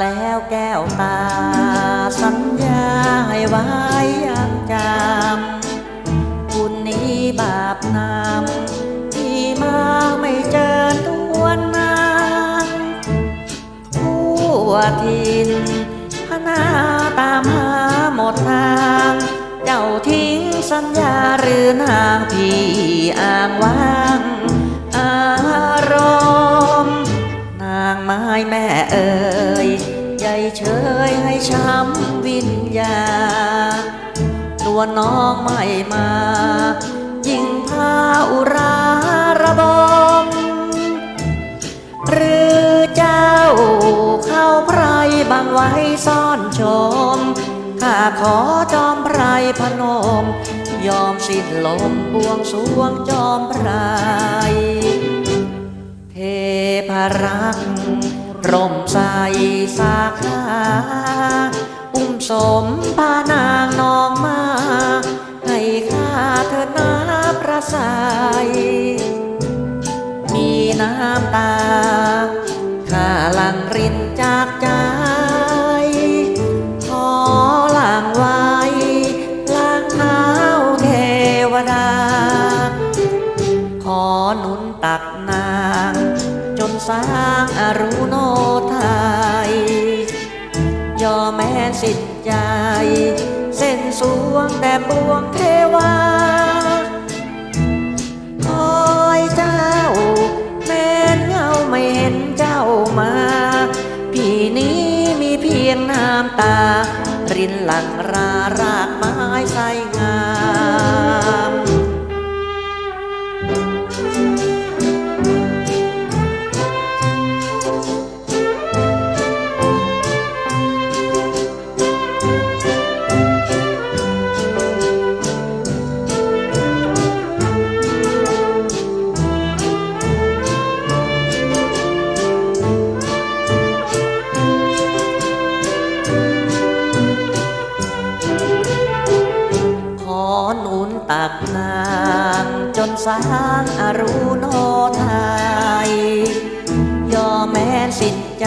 แล้วแก้วตา สัญญาให้ไว้ยังจำคุณนี้บาปนำที่มาไม่เจอตัวนนานผู้ทินพนาตามหาหมดทาง เจ้าทิ้งสัญญาหรือนางพี่อ้างว่า ช้ำวิญญา ตัวน้องไม่มา ยิ่งพาอุราระบมหรือเจ้าเข้าไพรบังไว้ซ่อนชม ข้าขอจอมไพรพนม ยอมสิ้นลมบวงสวงจอมไพรเทพรักษ์ ร่มใสสาขาอุ้มสมพานางนองมา ให้ข้าเธอนาพระสายมีน้ำตาข้าลังรินจากใจขอหลังไว้ล้างเท้าเทวดา ขอหนุนตักนาง จนสร้างอรุโเส้นสวงแต่ปวงเทวาคอยเจ้า แม้นเงาไม่เห็นเจ้ามา พี่นี้มีเพียงน้ำตา รินหลังรารากไม้ใสงา ตักนางจนสร้างอรุโนไทยยอมแม้สิ้นใจ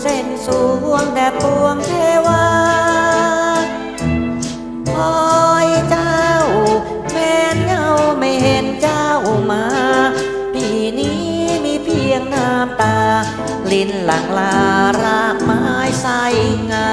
เส้นสวงแด่ปวงเทวาคอยเจ้า แม้นเงาไม่เห็นเจ้ามาพี่นี้มีเพียงน้ำตา ลิ้นหลังลารากไม้ใสงา